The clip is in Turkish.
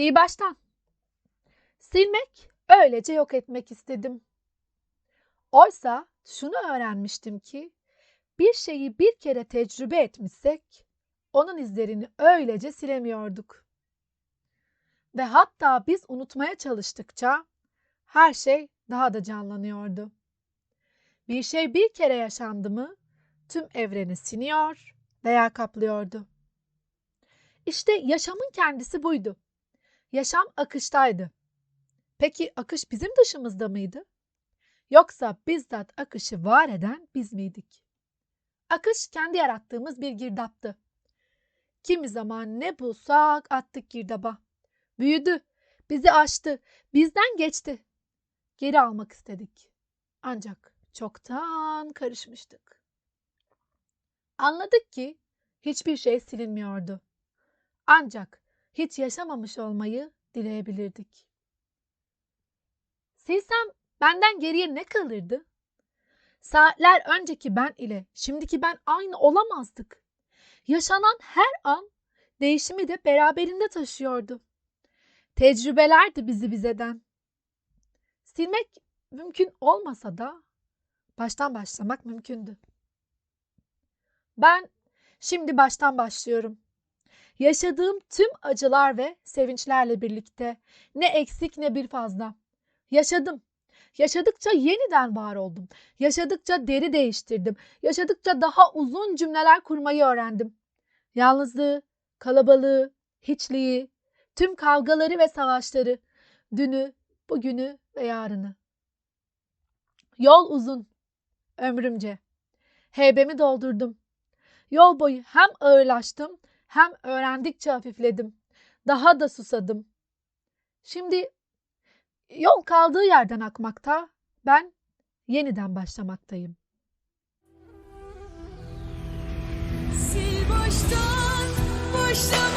Sil baştan. Silmek, öylece yok etmek istedim. Oysa şunu öğrenmiştim ki bir şeyi bir kere tecrübe etmişsek onun izlerini öylece silemiyorduk. Ve hatta biz unutmaya çalıştıkça her şey daha da canlanıyordu. Bir şey bir kere yaşandı mı tüm evreni siniyor veya kaplıyordu. İşte yaşamın kendisi buydu. Yaşam akıştaydı. Peki akış bizim dışımızda mıydı? Yoksa bizzat akışı var eden biz miydik? Akış kendi yarattığımız bir girdaptı. Kimi zaman ne bulsak attık girdaba. Büyüdü, bizi aştı, bizden geçti. Geri almak istedik. Ancak çoktan karışmıştık. Anladık ki hiçbir şey silinmiyordu. Ancak hiç yaşamamış olmayı dileyebilirdik. Silsem benden geriye ne kalırdı? Saatler önceki ben ile şimdiki ben aynı olamazdık. Yaşanan her an değişimi de beraberinde taşıyordu. Tecrübelerdi bizi bizeden. Silmek mümkün olmasa da baştan başlamak mümkündü. Ben şimdi baştan başlıyorum. Yaşadığım tüm acılar ve sevinçlerle birlikte ne eksik ne bir fazla. Yaşadım. Yaşadıkça yeniden var oldum. Yaşadıkça deri değiştirdim. Yaşadıkça daha uzun cümleler kurmayı öğrendim. Yalnızlığı, kalabalığı, hiçliği, tüm kavgaları ve savaşları, dünü, bugünü ve yarını. Yol uzun, ömrümce. Heybemi doldurdum. Yol boyu hem ağırlaştım hem öğrendikçe hafifledim. Daha da susadım. Şimdi yol kaldığı yerden akmakta, ben yeniden başlamaktayım. Sil baştan başlama